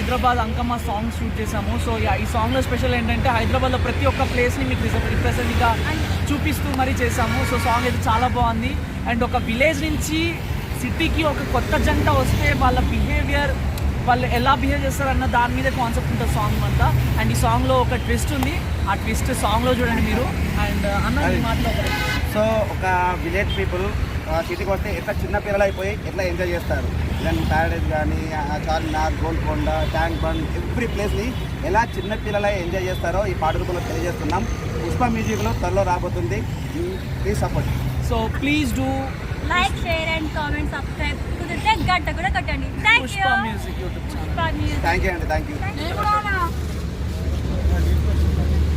Hyderabad Ankamma song shoot చేసాము so ఈ సాంగ్లో స్పెషల్ ఏంటంటే హైదరాబాద్లో ప్రతి ఒక్క ప్లేస్ని మీకు రిప్రజెంట్గా చూపిస్తూ మరీ చేసాము సో సాంగ్ అయితే చాలా బాగుంది. అండ్ ఒక విలేజ్ నుంచి సిటీకి ఒక కొత్త జంట వస్తే వాళ్ళ బిహేవియర్ వాళ్ళు ఎలా బిహేవ్ చేస్తారన్న దాని మీద కాన్సెప్ట్ ఉంటుంది సాంగ్ అంతా. అండ్ ఈ సాంగ్లో ఒక ట్విస్ట్ ఉంది. ఆ ట్విస్ట్ సాంగ్లో చూడండి మీరు. అండ్ అన్న ఈ మాటలో ఒకటి. సో ఒక విలేజ్ పీపుల్ సిటీకి వస్తే ఎట్లా చిన్న పిల్లలు అయిపోయి ఎట్లా ఎంజాయ్ చేస్తారు? దాని ప్యారడైజ్ కానీ Charminar Golconda tank bund every ప్లేస్ని ఎలా చిన్న పిల్లలై ఎంజాయ్ చేస్తారో ఈ పాట రూపంలో తెలియజేస్తున్నాం. పుష్ప మ్యూజిక్లో త్వరలో రాబోతుంది. Please support so please do like share and comment subscribe కుదిరితే గంట కూడా కొట్టండి. థ్యాంక్ యూ థ్యాంక్ అండి థ్యాంక్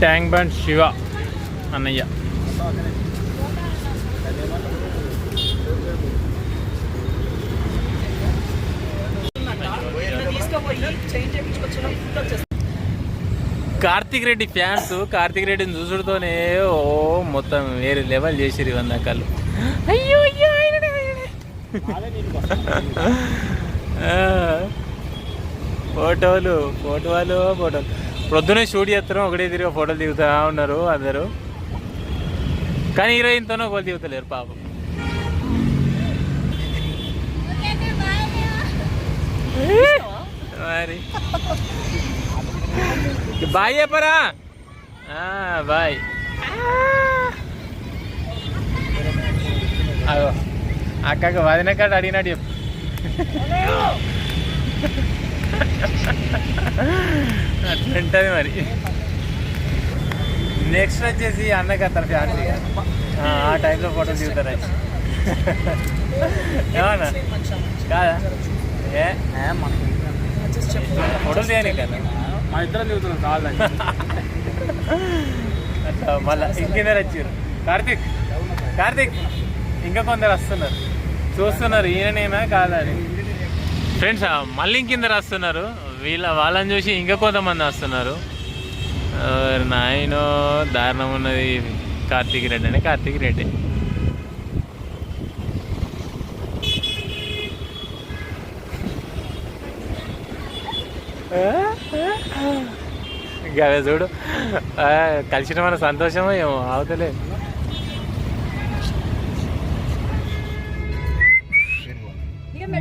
ట్యాంక్ బండ్ శివ అన్నయ్య కార్తిక్ రెడ్డి ఫ్యాన్స్ కార్తిక్ రెడ్డిని చూసుడుతోనే ఓ మొత్తం వేరే లెవెల్ చేసిరు ఇవన్న కళ్ళు అయ్యో అయ్యో ఆయననే, ఆయననే. ఆ, ఫోటోలు ఫోటోలు ఫోటోలు. ప్రొద్దునే షూట్ చేస్తారు ఒకటే తిరిగి ఫోటోలు దిగుతా ఉన్నారు అందరూ. కానీ హీరోయిన్తోనే ఒకరు దిగుతలేరు పాపం. మరి. బాయ్ చెప్పరా? ఆ, బాయ్. అదో అక్కకి వదిన కాడ అడిగినట్టు చెప్పు. అట్లుంటుంది మరి. నెక్స్ట్ వచ్చేసి అన్నకి అతను ఫ్యామిలీ ఆ టైంలో ఫోటో దిగుతారు వచ్చి ఏమన్నా? కాదా? ఏ? ఫోటోలు తీయని కదా మా ఇద్దరం దిగుతున్నాం కావాలని అట్లా మళ్ళా ఇంకెందరు వచ్చారు? కార్తిక్. కార్తిక్ ఇంకా కొందరు వస్తున్నారు. చూస్తున్నారు ఈయననేనా కాదా కాదని. ఫ్రెండ్స్ మళ్ళీ కింద వస్తున్నారు వీళ్ళ వాళ్ళని చూసి ఇంకా కొంతమంది వస్తున్నారు. నాయనో దారుణం ఉన్నది కార్తీక్ రెడ్డి అని. కార్తీక్ రెడ్డి. గవే చూడు. కలిసిన మన సంతోషమో ఏమో అవతలేదు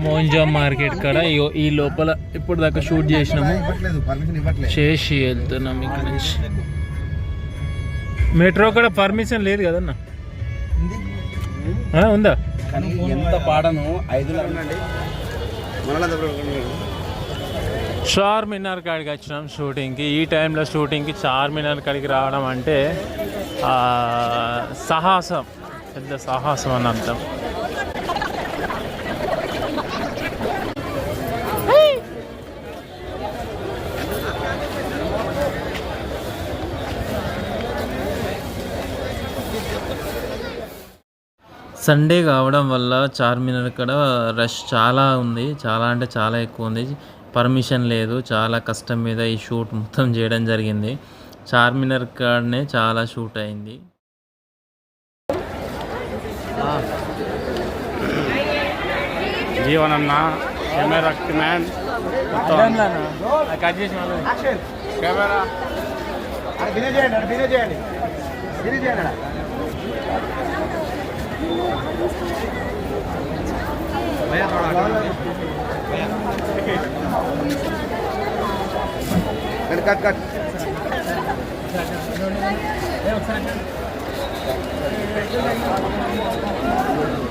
మోంజా మార్కెట్ కాడ ఈ లోపల ఇప్పుడు దాకా షూట్ చేసినాము. చేసి వెళ్తున్నాం ఇక్కడ నుంచి. మెట్రో కూడా పర్మిషన్ లేదు కదన్న? ఉందా. ఎంత పాడను? ఐదు చార్మినార్ కాడికి వచ్చినాం షూటింగ్కి. ఈ టైంలో షూటింగ్కి చార్మినార్ కాడికి రావడం అంటే సాహసం. పెద్ద సాహసం అని అర్థం. సండే కావడం వల్ల చార్మినార్ ఇక్కడ రష్ చాలా ఉంది. చాలా అంటే చాలా ఎక్కువ ఉంది. పర్మిషన్ లేదు. చాలా కష్టం మీద ఈ షూట్ మొత్తం చేయడం జరిగింది. చార్మినార్ కాడనే చాలా షూట్ అయింది. జీవనన్న కెమెరా మ్యాన్ చేయండి చేయండి. చేయండి కట్ కట్ రోల్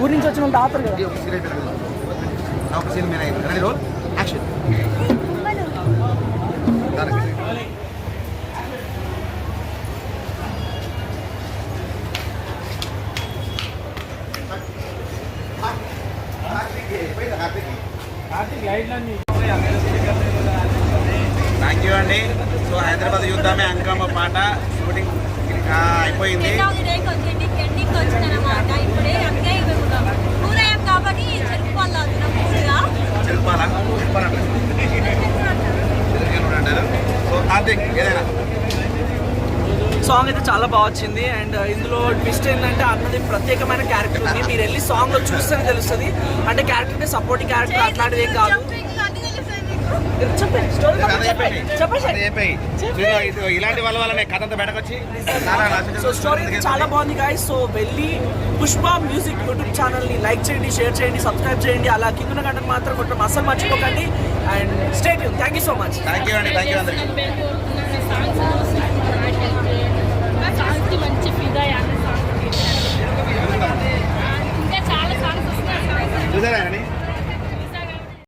ఊరి నుంచి వచ్చిన వాళ్ళు కదా. యాక్షన్ థ్యాంక్ యూ అండి. సో హైదరాబాద్ యుద్ధమే అంకమ్మ పాట. షూటింగ్ ఆ, అయిపోయింది. ఊరయ్యాం కాబట్టి సాంగ్ అయితే చాలా బాగా వచ్చింది అండ్ ఇందులో ట్విస్ట్ ఏంటంటే అన్నది ప్రత్యేకమైన క్యారెక్టర్ ఉంది మీరు వెళ్ళి సాంగ్లో చూస్తేనే తెలుస్తుంది. అంటే క్యారెక్టర్ అంటే సపోర్టింగ్ క్యారెక్టర్ అట్లాంటిది ఏం కాదు. ఇలాంటి వాళ్ళ వల్లనే కథ అంతా బయటకొచ్చి సో స్టోరీ చాలా బాగుంది గాయ్ సో వెళ్ళి పుష్ప మ్యూజిక్ యూట్యూబ్ ఛానల్ని లైక్ చేయండి షేర్ చేయండి సబ్స్క్రైబ్ చేయండి. అలా కింద గంటను మాత్రం కొట్టడం అస్సలు మర్చిపోకండి. And state thank you so much thank you అండి థ్యాంక్ యూ అందరికీ మంచి ఫిదా